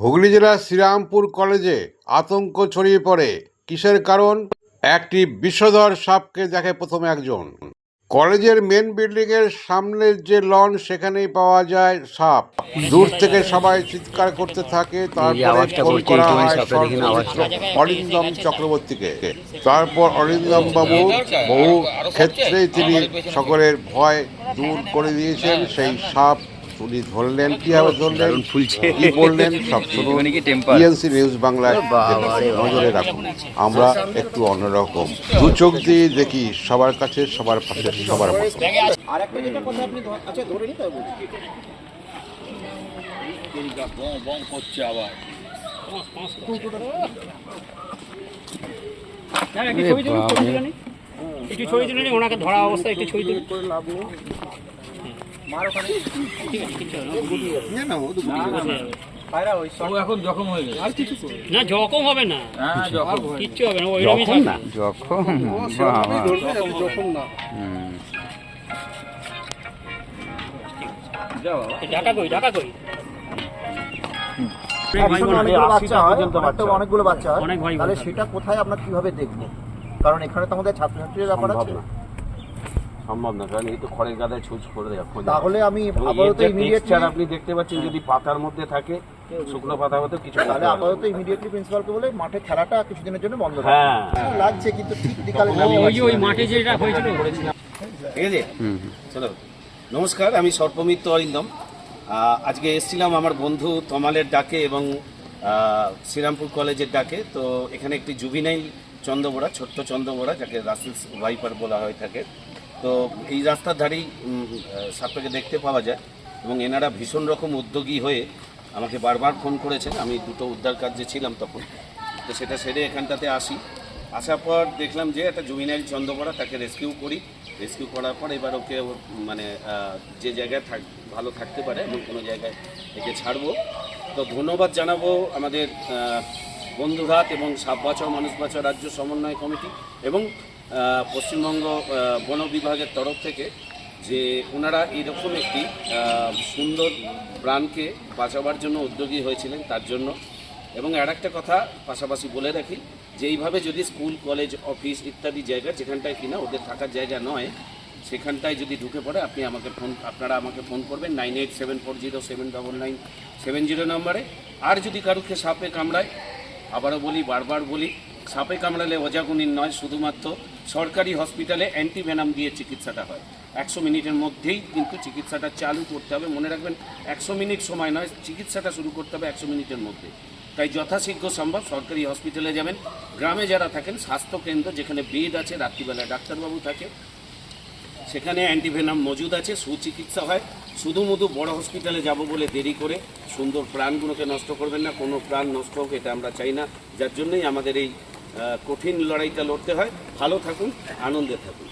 হুগলি জেলার শ্রীরামপুর কলেজে আতঙ্ক ছড়িয়ে পড়ে। কিসের কারণ? একটি বিষধর সাপকে দেখে প্রথমে একজন। কলেজের মেন বিল্ডিং এর সামনের যে লন সেখানেই পাওয়া যায় সাপ। দূর থেকে সবাই চিৎকার করতে থাকে। তারপরে আওয়াজটা ফোন করা হয় অরিন্দম চক্রবর্তীকে। তারপর অরিন্দম বাবু বহু ক্ষেত্রেই তিনি সকলের ভয় দূর করে দিয়েছেন। সেই সাপ উনি ধরলেন কীভাবে ধরলেন ফুলছে। কি বললেন সব শুনুন মানে? টিএনসি নিউজ বাংলায়। নজরে রাখুন আমরা একটু অন্যরকম দু চোখ দিয়ে দেখি সবার কাছে সবার পাশে সবার আর একটা যেটা কথা আপনি আচ্ছা ধরে নিতে হবে না, একটু ছবি তুলে নিন। একটু ছবি তুলে ওনাকে ধরা অবস্থায় একটু ছবি করে লাভ নেই মার ওখানে। ঠিক আছে কিচ্ছু না। না ও তো পায়রা ওই ও এখন জখম হয়ে গেছে। আর কিছু না জখম হবে না। হ্যাঁ জখম কিচ্ছু হবে না ওইরকমই যখন থাকবে। যখন সেরকমই বাবা। ধরবে যাতে যখন না। হুম। ঢাকা কই ঢাকা কই? অনেকগুলো বাচ্চা হয় তাহলে সেটা কোথায় আমরা কীভাবে দেখব? কারণ এখানে তো আমাদের ছাত্রছাত্রীর ব্যাপার আছে। সম্ভব না কারণ এই তো খড়ের গাদায় ছুঁচ করে দেয় তাহলে আমি আপাতত ইমিডিয়েটলি আপনি দেখতে পাচ্ছেন যদি পাতার মধ্যে থাকে শুকনো পাতা হতে কিছু তাহলে। আপাতত ইমিডিয়েটলি প্রিন্সিপালকে বলে মাঠে খেলাটা কিছুদিনের জন্য বন্ধ হ্যাঁ। লাগছে কিন্তু ঠিক বিকালে ওই যে ওই মাঠে যেটা হয়েছিল ঠিক আছে? চলো। নমস্কার আমি সর্পমিত্র অরিন্দম। আজকে এসেছিলাম আমার বন্ধু তমালের ডাকে এবং শ্রীরামপুর কলেজের ডাকে। তো এখানে একটি জুবিনাইল চন্দ্রবোড়া ছোট্ট চন্দ্রবোড়া যাকে রাসেলস ভাইপার বলা হয়ে থাকে তো এই রাস্তার ধারেই সাপটাকে দেখতে পাওয়া যায় এবং এনারা ভীষণ রকম উদ্যোগী হয়ে আমাকে বারবার ফোন করেছেন। আমি দুটো উদ্ধার কার্যে ছিলাম তখন। তো সেটা সেরে এখানটাতে আসি। আসার পর দেখলাম যে একটা জুবিনাইল চন্দ্রপড়া তাকে রেস্কিউ করি। রেস্কিউ করার পর এবার ওকে মানে যে জায়গায় থাক, ভালো থাকতে পারে, এমন কোনো জায়গায় একে ছাড়বো। তো ধন্যবাদ জানাব আমাদের বন্ধুঘাত এবং সাপ বাঁচাও, মানুষ বাঁচাও রাজ্য সমন্বয় কমিটি এবং পশ্চিমবঙ্গ বন বিভাগের তরফ থেকে যে ওনারা এরকম একটি সুন্দর প্রাণকে বাঁচাবার জন্য উদ্যোগী হয়েছিলেন তার জন্য। এবং আর একটা কথা পাশাপাশি বলে রাখি যে এইভাবে যদি স্কুল, কলেজ, অফিস ইত্যাদি জায়গা যেখানটায় কিনা ওদের থাকার জায়গা নয়, সেখানটায় যদি ঢুকে পড়ে, আপনি আমাকে ফোন, আপনারা আমাকে ফোন করবেন nine eight seven four zero seven double nine seven zero নম্বরে। আর যদি কারুকে সাপে কামড়ায়, আবারও বলি, বারবার বলি, সাপে কামড়ালে ওজাগুনির নয়, শুধুমাত্র সরকারি হসপিটালে অ্যান্টিভেনাম দিয়ে চিকিৎসাটা হয়। একশো মিনিটের মধ্যেই কিন্তু চিকিৎসাটা চালু করতে হবে। মনে রাখবেন, একশো মিনিট সময় নয়, চিকিৎসাটা শুরু করতে হবে একশো মিনিটের মধ্যে। তাই যথাশীঘ্র সম্ভব সরকারি হসপিটালে যাবেন। গ্রামে যারা থাকেন, স্বাস্থ্যকেন্দ্র যেখানে বেড আছে, রাত্রিবেলায় ডাক্তারবাবু থাকে, সেখানে অ্যান্টিভেনাম মজুদ আছে, সুচিকিৎসা হয়। শুধু মধু বড় হসপিটালে যাব বলে দেরি করে সুন্দর প্রাণগুলোকে নষ্ট করবেন না। কোনো প্রাণ নষ্ট হোক, এটা আমরা চাই না। যার জন্যই আমাদের এই কঠিন লড়াইটা লড়তে হয়। ভালো থাকুন আনন্দে থাকুন।